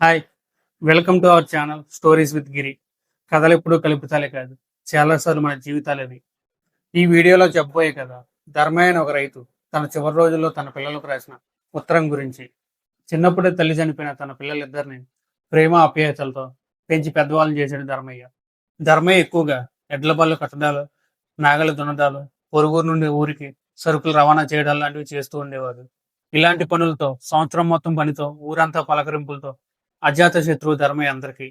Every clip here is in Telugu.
Hi welcome to our channel stories with Giri కథలు ఎప్పుడూ కలుపుతాలే కాదు చాలాసార్లు మన జీవితాలవి ఈ వీడియోలో చెప్పబోయే కదా ధర్మయ్య ఒక రైతు తన చివరి రోజుల్లో తన పిల్లలకు రాసిన ఉత్తరం గురించి. చిన్నప్పుడే తల్లి చనిపోయిన తన పిల్లలిద్దరిని ప్రేమ అప్యాయతలతో పెంచి పెద్దవాళ్ళని చేశాడు ధర్మయ్య. ధర్మయ్య ఎక్కువగా ఎడ్ల బళ్ళు కట్టడాలు నాగల దున్నడాలు పొరుగురు నుండి ఊరికి సరుకులు రవాణా చేయడం లాంటివి చేస్తూ ఉండేవాడు. ఇలాంటి పనులతో సంవత్సరం మొత్తం పనితో ఊరంతా పలకరింపులతో అజాత శత్రువు ధర్మయ్య అందరికీ.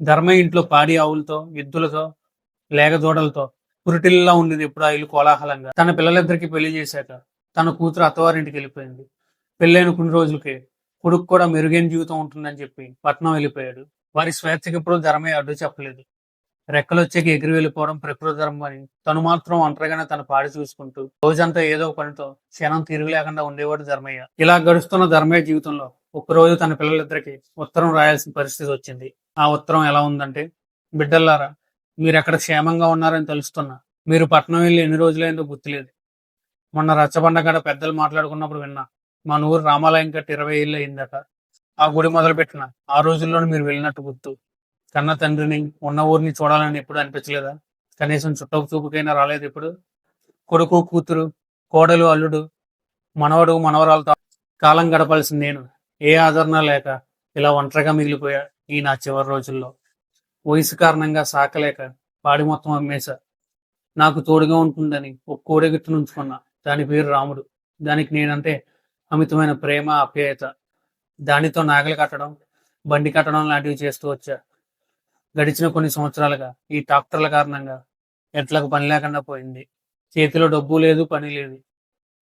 ధర్మయ్య ఇంట్లో పాడి ఆవులతో ఎద్దులతో లేగదూడలతో పురిటిల్లా ఉండేది ఎప్పుడు ఆ ఇల్లు కోలాహలంగా. తన పిల్లలిద్దరికి పెళ్ళి చేశాక తన కూతురు అత్తవారింటికి వెళ్ళిపోయింది. పెళ్ళైన కొన్ని రోజులకే కొడుకు కూడా మెరుగైన జీవితం ఉంటుందని చెప్పి పట్నం వెళ్ళిపోయాడు. వారి స్వేచ్ఛకి ఎప్పుడు ధర్మయ్య అడ్డు చెప్పలేదు. రెక్కలు వచ్చాక ఎగిరి వెళ్ళిపోవడం ప్రకృతి ధర్మం అని తను మాత్రం ఒంటరిగానే తన పాడి చూసుకుంటూ రోజంతా ఏదో పనితో క్షణం తిరిగి లేకుండా ఉండేవాడు ధర్మయ్య. ఇలా గడుస్తున్న ధర్మయ్య జీవితంలో ఒకరోజు తన పిల్లలిద్దరికి ఉత్తరం రాయాల్సిన పరిస్థితి వచ్చింది. ఆ ఉత్తరం ఎలా ఉందంటే బిడ్డల్లారా మీరు ఎక్కడ క్షేమంగా ఉన్నారని తెలుస్తున్నా. మీరు పట్నం వెళ్ళి ఎన్ని రోజులైందో గుర్తులేదు. మొన్న రచ్చబండ పెద్దలు మాట్లాడుకున్నప్పుడు విన్నా మన ఊరు రామాలయం కట్టి ఇరవై ఏళ్ళు అయిందట. ఆ గుడి మొదలుపెట్టిన ఆ రోజుల్లోనే మీరు వెళ్ళినట్టు గుర్తు. కన్న తండ్రిని ఉన్న ఊరిని చూడాలని ఎప్పుడు అనిపించలేదా? కనీసం చుట్టపు చూపుకైనా రాలేదు ఇప్పుడు. కొడుకు కూతురు కోడలు అల్లుడు మనవడు మనవరాలతో కాలం గడపాల్సిన నేను. ఏ ఆదరణ లేక ఇలా ఒంటరిగా మిగిలిపోయా ఈ నా చివరి రోజుల్లో? వయసు కారణంగా సాకలేక పాడి మొత్తం అమ్మేశా. నాకు తోడుగా ఉంటుందని ఒక కోడెగిట్టు నుంచుకున్నా. దాని పేరు రాముడు. దానికి నేనంటే అమితమైన ప్రేమ ఆప్యాయత. దానితో నాగలి కట్టడం బండి కట్టడం లాంటివి చేస్తూ వచ్చా. గడిచిన కొన్ని సంవత్సరాలుగా ఈ ట్రాక్టర్ల కారణంగా ఎట్లకు పని లేకుండా పోయింది. చేతిలో డబ్బు లేదు పని లేదు.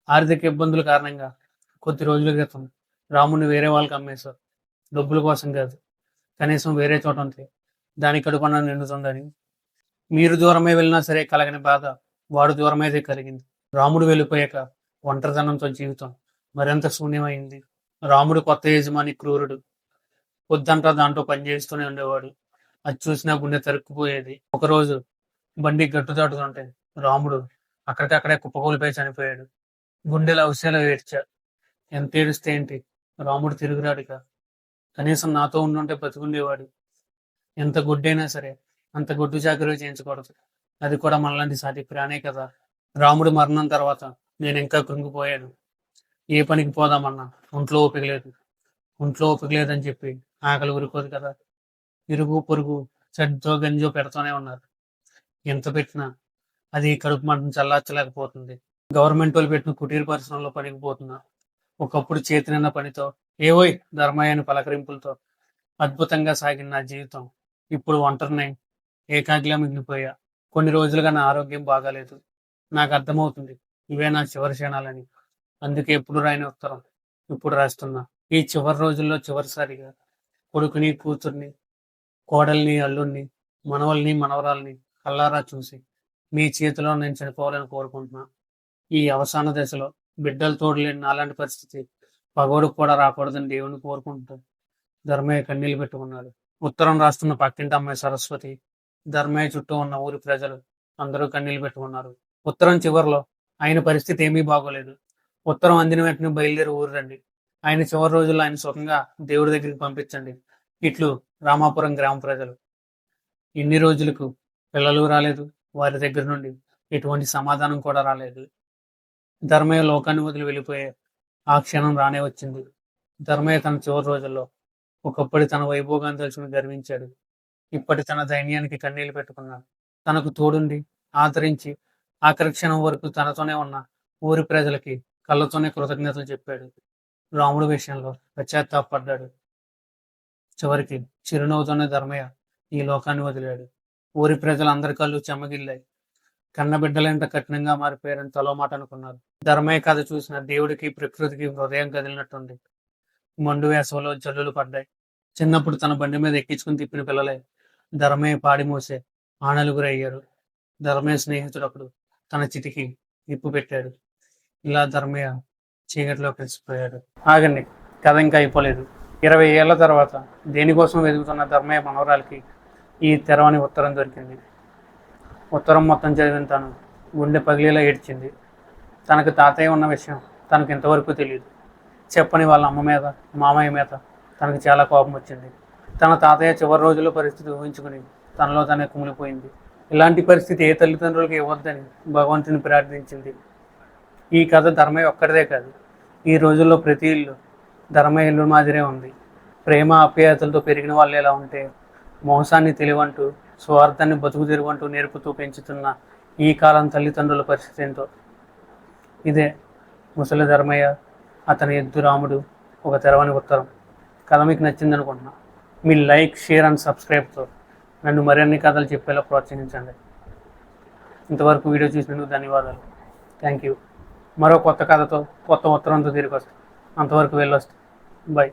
ఆర్థిక ఇబ్బందుల కారణంగా కొద్ది రోజుల క్రితం రాముడిని వేరే వాళ్ళకి అమ్మేశారు. డబ్బుల కోసం కాదు. కనీసం వేరే చోట ఉంటే. దాని కడుపన నిండుతుందని. మీరు దూరమే వెళ్ళినా సరే కలగని బాధ వాడు దూరమైతే కలిగింది. రాముడు వెళ్ళిపోయాక ఒంటరితనంతో జీవితం మరింత శూన్యమైంది. రాముడు కొత్త యజమాని క్రూరుడు. పొద్దంతా దాంట్లో పనిచేస్తూనే ఉండేవాడు. అది చూసినా గుండె తరుక్కుపోయేది. ఒకరోజు బండి గట్టు దాటుతుంటే రాముడు అక్కడికక్కడే కుప్పకూలిపోయి చనిపోయాడు. గుండెల అవసరాలు ఏడ్చా. ఎంత ఏడిస్తే ఏంటి? రాముడు తిరుగురాడుగా. కనీసం నాతో ఉండుంటే బతుకుండేవాడు. ఎంత గుడ్డైనా సరే అంత గుడ్డు జాగ్రత్త చేయించకూడదు. అది కూడా మనలాంటి సాటి ప్రాణే కదా. రాముడు మరణం తర్వాత నేను ఇంకా కృంగిపోయాను. ఏ పనికి పోదామన్నా ఒంట్లో ఓపిక లేదు. ఒంట్లో ఓపిక లేదని చెప్పి ఆకలి ఉరుకోదు కదా. ఇరుగు పొరుగు చెడ్డో గంజో పెడుతూనే ఉన్నారు. ఎంత పెట్టినా అది కడుపు మంటను చల్లార్చలేకపోతుంది. గవర్నమెంట్ వాళ్ళు పెట్టిన కుటీర పరిశ్రమలో పనికి పోతున్నా ఒకప్పుడు చేతినన్న పనితో ఏవోయ్ ధర్మయ్యని పలకరింపులతో అద్భుతంగా సాగిన నా జీవితం ఇప్పుడు ఒంటరినై ఏకాగ్రిగా మిగిలిపోయా. కొన్ని రోజులుగా నా ఆరోగ్యం బాగాలేదు. నాకు అర్థమవుతుంది ఇవే నా చివరి క్షణాలని. అందుకే ఎప్పుడు రాయని ఉత్తరం ఇప్పుడు రాస్తున్నా. ఈ చివరి రోజుల్లో చివరిసారిగా కొడుకుని కూతుర్ని కోడల్ని అల్లుణ్ణి మనవల్ని మనవరాల్ని కల్లారా చూసి మీ చేతిలో నేను చనిపోవాలని కోరుకుంటున్నా. ఈ అవసాన దశలో బిడ్డలు తోడలేని అలాంటి పరిస్థితి. పగోడుకు కూడా రాకూడదని దేవుని కోరుకుంటూ ధర్మయ్య కన్నీళ్ళు పెట్టుకున్నాడు. ఉత్తరం రాస్తున్న పక్కింటి అమ్మాయి సరస్వతి ధర్మయ్య చుట్టూ ఉన్న ఊరి ప్రజలు అందరూ కన్నీళ్ళు పెట్టుకున్నారు. ఉత్తరం చివరిలో ఆయన పరిస్థితి ఏమీ బాగోలేదు. ఉత్తరం అందిన వెంటనే బయలుదేరి ఊరు రండి. ఆయన చివరి రోజుల్లో ఆయన సుఖంగా దేవుడి దగ్గరికి పంపించండి. ఇట్లు రామాపురం గ్రామ ప్రజలు. ఇన్ని రోజులకు పిల్లలు రాలేదు. వారి దగ్గర నుండి ఎటువంటి సమాధానం కూడా రాలేదు. ధర్మయ్య లోకాన్ని వదిలి వెళ్ళిపోయే ఆ క్షణం రానే వచ్చింది. ధర్మయ్య తన చివరి రోజుల్లో ఒకప్పటి తన వైభోగాన్ని తలుచుకుని గర్వించాడు. ఇప్పటి తన దైన్యానికి కన్నీళ్ళు పెట్టుకున్నాడు. తనకు తోడుండి ఆదరించి ఆఖరి క్షణం వరకు తనతోనే ఉన్న ఊరి ప్రజలకి కళ్ళతోనే కృతజ్ఞతలు చెప్పాడు. రాముడు విషయంలో పశ్చాత్తాపడ్డాడు. చివరికి చిరునవ్వుతోనే ధర్మయ్య ఈ లోకాన్ని వదిలాడు. ఊరి ప్రజలందరి కళ్ళు చెమ్మగిల్లాయి కన్నబిడ్డలెంత కఠినంగా మారిపోయారని తలోమాట అనుకున్నారు. ధర్మయ్య కథ చూసిన దేవుడికి ప్రకృతికి హృదయం కదిలినట్టుంది. మండు వేసవలో జల్లులు పడ్డాయి. చిన్నప్పుడు తన బండి మీద ఎక్కించుకుని తిప్పిన పిల్లలే ధర్మయ్య పాడి మోసే ఆనలుగురయ్యారు ధర్మయ్య స్నేహితుడు అప్పుడు తన చితికి నిప్పు పెట్టాడు. ఇలా ధర్మయ్య చీకటిలో కలిసిపోయాడు. ఆగండి కథ ఇంకా అయిపోలేదు. ఇరవై ఏళ్ళ తర్వాత దేనికోసం వెతుకుతున్న ధర్మయ్య మనవరాలకి ఈ తెరవని ఉత్తరం దొరికింది. ఉత్తరం మొత్తం చదివిన తను గుండె పగిలేలా ఏడ్చింది. తనకు తాతయ్య ఉన్న విషయం తనకు ఇంతవరకు తెలియదు చెప్పని వాళ్ళ అమ్మ మీద మామయ్య మీద తనకు చాలా కోపం వచ్చింది. తన తాతయ్య చివరి రోజుల్లో పరిస్థితి ఊహించుకుని తనలో తనే కుమిలిపోయింది. ఇలాంటి పరిస్థితి ఏ తల్లిదండ్రులకు ఇవ్వద్దని భగవంతుని ప్రార్థించింది. ఈ కథ ధర్మయ్య ఒక్కడిదే కాదు ఈ రోజుల్లో ప్రతి ఇల్లు ధర్మయ్య ఇల్లు మాదిరే ఉంది. ప్రేమ ఆప్యాయతలతో పెరిగిన వాళ్ళు ఎలా ఉంటే మోసాన్ని తెలివంటూ స్వార్థాన్ని బతుకు తెరువంటూ నేర్పుతూ పెంచుతున్న ఈ కాలం తల్లిదండ్రుల పరిస్థితి ఏంటో? ఇదే ముసలి ధర్మయ్య అతని ఎద్దు రాముడు ఒక తెరవని ఉత్తరం. కథ మీకు నచ్చింది అనుకుంటున్నా. మీ లైక్ షేర్ అండ్ సబ్స్క్రైబ్తో నన్ను మరిన్ని కథలు చెప్పేలా ప్రోత్సహించండి. ఇంతవరకు వీడియో చూసినందుకు ధన్యవాదాలు. థ్యాంక్ యూ మరో కొత్త కథతో కొత్త ఉత్తరంతో తిరిగి వస్తాను అంతవరకు వెళ్ళొస్తాను బాయ్